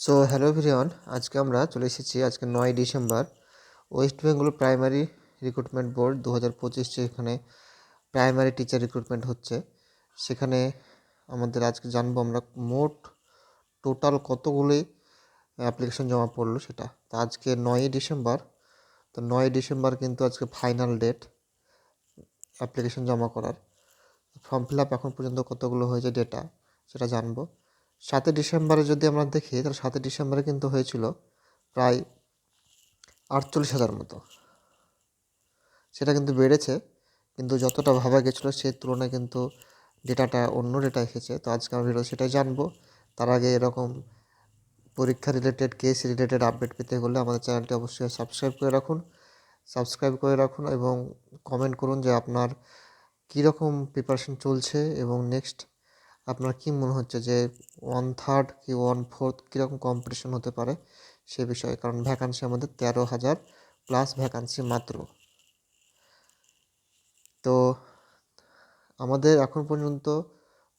So hello virion আজকে আমরা চলে এসেছি, আজকে নয় December West Bengal primary recruitment board দু হাজার পঁচিশ যেখানে প্রাইমারি টিচার রিক্রুটমেন্ট হচ্ছে। সেখানে আমাদের আজকে জানব আমরা মোট টোটাল কতগুলি অ্যাপ্লিকেশন জমা পড়ল সেটা। তো আজকে নয়ই ডিসেম্বর, তো নয় ডিসেম্বর কিন্তু আজকে ফাইনাল ডেট অ্যাপ্লিকেশন জমা করার। ফর্ম ফিল আপ এখন পর্যন্ত কতগুলো হয়েছে ডেটা সেটা জানব। সাতই ডিসেম্বরে যদি আমরা দেখি, তাহলে সাতই ডিসেম্বরে কিন্তু হয়েছিল প্রায় আটচল্লিশ হাজার মতো। সেটা কিন্তু বেড়েছে, কিন্তু যতটা ভাবা গেছিল সেই তুলনায় কিন্তু ডেটাটা অন্য ডেটা এসেছে। তো আজকে আমরা ভিডিও সেটাই জানব। তার আগে এরকম পরীক্ষা রিলেটেড কেস রিলেটেড আপডেট পেতে হলে আমাদের চ্যানেলটি অবশ্যই সাবস্ক্রাইব করে রাখুন। সাবস্ক্রাইব করে রাখুন এবং কমেন্ট করুন যে আপনার কীরকম প্রিপারেশন চলছে এবং নেক্সট আপনার কী মনে হচ্ছে যে ওয়ান থার্ড কি ওয়ান ফোর্থ কীরকম কম্পিটিশন হতে পারে সে বিষয়ে? কারণ ভ্যাকান্সি আমাদের তেরো হাজার প্লাস ভ্যাকান্সি মাত্র। তো আমাদের এখন পর্যন্ত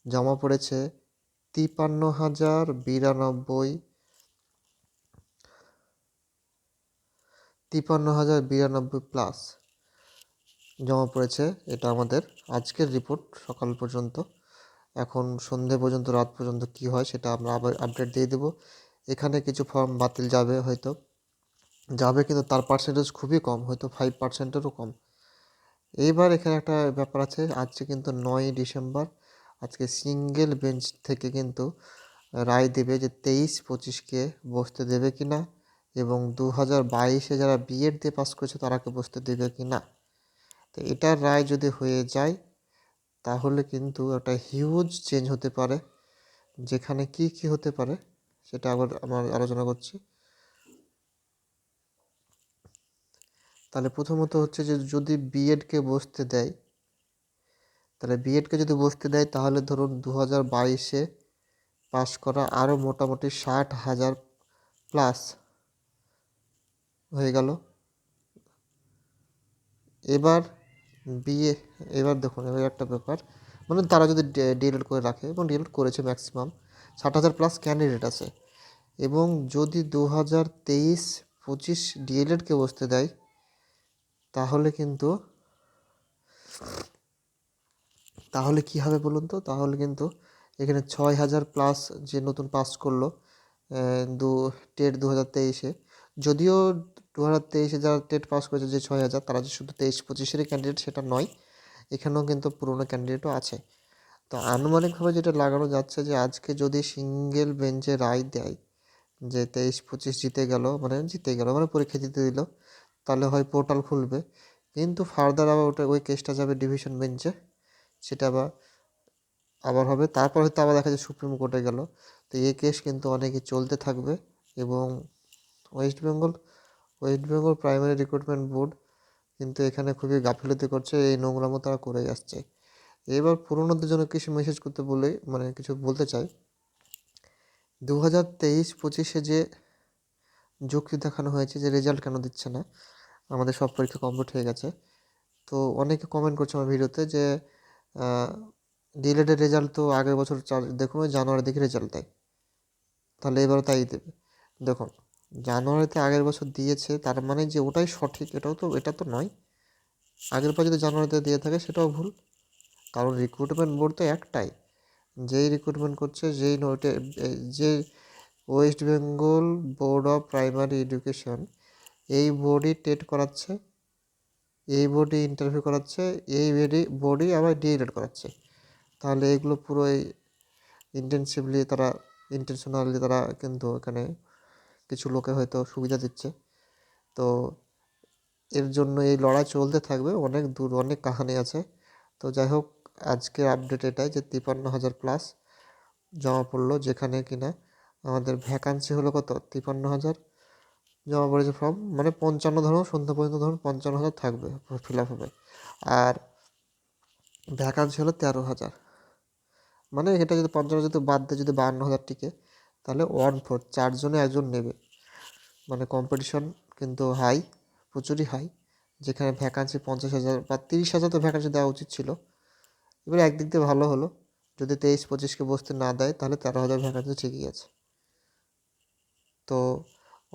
জমা পড়েছে তিপান্ন হাজার বিরানব্বই, তিপান্ন হাজার বিরানব্বই প্লাস জমা পড়েছে। এটা আমাদের আজকের রিপোর্ট সকাল পর্যন্ত। এখন সন্ধে পর্যন্ত, রাত পর্যন্ত কি হয় সেটা আমরা আবার আপডেট দিয়ে দেবো। এখানে কিছু ফর্ম বাতিল যাবে হয়তো। যাবে কিন্তু তার পার্সেন্টেজ খুবই কম, হয়তো ফাইভ পার্সেন্টেরও কম। এইবার এখানে একটা ব্যাপার আছে, আজকে কিন্তু নয় ডিসেম্বর। আজকে সিঙ্গেল বেঞ্চ থেকে কিন্তু রায় দেবে যে তেইশ পঁচিশকে বসতে দেবে কি না এবং দু হাজার বাইশে যারা বিএড দিয়ে পাস করেছে তারাকে বসতে দেবে কি না। তো এটার রায় যদি হয়ে যায় তাহলে কিন্তু একটা হিউজ চেঞ্জ হতে পারে। যেখানে কি কি হতে পারে, সেটা আবার আমার আলোচনা করছি। তাহলে প্রথমত হচ্ছে যে যদি বিএডকে বসতে দেয়, তাহলে বিএডকে যদি বসতে দেয়, তাহলে ধরুন দু হাজার বাইশে পাশ করা আরও মোটামুটি ষাট হাজার প্লাস হয়ে গেল। এবার বিয়ে, এবার দেখুন, এবার একটা ব্যাপার। মানে তারা যদি ডিএলএড করে রাখে এবং ডিএলএড করেছে ম্যাক্সিমাম ষাট হাজার প্লাস ক্যান্ডিডেট আছে। এবং যদি দু হাজার তেইশ, পঁচিশ ডিএলএডকে বসতে দেয়, তাহলে কিন্তু, তাহলে কি হবে বলুন তো? তাহলে কিন্তু এখানে ছয় হাজার প্লাস যে নতুন পাস করল দু, টেট দু হাজার তেইশে যদিও দু হাজার তেইশে যারা টেট পাস করেছে যে ছয় হাজার, তারা যে শুধু তেইশ পঁচিশেরই ক্যান্ডিডেট সেটা নয়, এখানেও কিন্তু পুরনো ক্যান্ডিডেটও আছে। তো আনুমানিকভাবে যেটা লাগানো যাচ্ছে যে আজকে যদি সিঙ্গেল বেঞ্চে রায় দেয় যে তেইশ পঁচিশ জিতে গেল মানে জিতে গেল মানে পরীক্ষা দিতে দিল, তাহলে হয় পোর্টাল খুলবে। কিন্তু ফার্দার আবার ওটা, ওই কেসটা যাবে ডিভিশন বেঞ্চে সেটা আবার আবার হবে। তারপর হয়তো আবার দেখা যায় সুপ্রিম কোর্টে গেল। তো এই কেস কিন্তু অনেকে চলতে থাকবে এবং West Bengal West Bengal primary recruitment board কিন্তু এখানে খুবই গাফিলতি করছে, এই নোংরামো তারা করে যাচ্ছে। এবার পুরোনোদের জন্য কিছু মেসেজ করতে বলে মানে কিছু বলতে চাই। দু হাজার তেইশ পঁচিশে যে যুক্তি দেখানো হয়েছে যে রেজাল্ট কেন দিচ্ছে না, আমাদের সব পরীক্ষা কমপ্লিট হয়ে গেছে। তো অনেকে কমেন্ট করছে আমার ভিডিওতে যে ডিলেটের রেজাল্ট তো আগের বছর দেখুন জানুয়ারি দিকে রেজাল্ট দেয়। তাহলে এবারও তাই দেবে। দেখুন জানুয়ারিতে আগের বছর দিয়েছে, তার মানে যে ওটাই সঠিক, এটাও তো, এটা তো নয়। আগের বছর যদি জানুয়ারিতে দিয়ে থাকে, সেটাও ভুল। কারণ রিক্রুটমেন্ট বোর্ড তো একটাই। যেই রিক্রুটমেন্ট করছে, যেই নোটে যে West Bengal board of primary education এই বোর্ডই টেট করাচ্ছে, এই বোর্ডই ইন্টারভিউ করাচ্ছে, এই বোর্ডই বোর্ডই আবার ডিএলএড করাচ্ছে। তাহলে এগুলো পুরোই ইন্টেনসিভলি তারা ইন্টেনশনালি তারা কিন্তু এখানে কিছু লোকে হয়তো সুবিধা দিচ্ছে। তো এর জন্য এই লড়াই চলতে থাকবে, অনেক দূর, অনেক কাহানি আছে। তো যাই হোক, আজকের আপডেট এটাই যে তিপান্ন হাজার প্লাস জমা পড়ল যেখানে কিনা। আমাদের ভ্যাকান্সি হলো কত? তিপান্ন হাজার জমা পড়েছে ফর্ম মানে পঞ্চান্ন ধরুন সন্ধ্যা পর্যন্ত ধরুন পঞ্চান্ন হাজার থাকবে ফিল আপ হবে। আর ভ্যাকান্সি হলো তেরো হাজার। মানে এটা যদি পঞ্চান্ন, যদি বাদ দেয়, যদি বাহান্ন হাজার টিকে তাহলে ওয়ান ফোর চারজনে একজন নেবে। মানে কম্পিটিশন কিন্তু হাই প্রচুরই হাই যেখানে ভ্যাকান্সি পঞ্চাশ হাজার বা তিরিশ হাজার তো ভ্যাকান্সি দেওয়া উচিত ছিল। এবার একদিক দিয়ে ভালো হলো। যদি তেইশ পঁচিশকে বসতে না দেয়, তাহলে তেরো হাজার ভ্যাকান্সি ঠিকই আছে। তো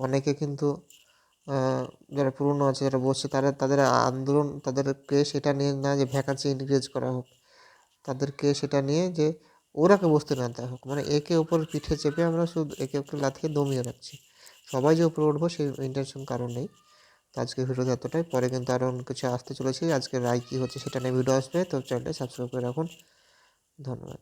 অনেকে কিন্তু যারা পুরনো আছে, যারা বসছে, তারা, তাদের আন্দোলন, তাদেরকে সেটা নিয়ে না যে ভ্যাকান্সি ইনক্রিজ করা হোক, তাদেরকে সেটা নিয়ে যে ওরাকে বসতে না হোক মানে একে ওপর পিঠে চেপে আমরা শুধু একে ওপর লাথিয়ে দমিয়ে রাখছি। সবাই যে উপরে উঠবো সেই ইন্টেনশন কারণ নেই। তো আজকে ভিডিওতে এতটাই। পরে কিন্তু আরও অনেক কিছু আসতে চলেছে। আজকে রায় কী হচ্ছে সেটা নিয়ে ভিডিও আসবে। তো চ্যানেলটা সাবস্ক্রাইব করে রাখুন। ধন্যবাদ।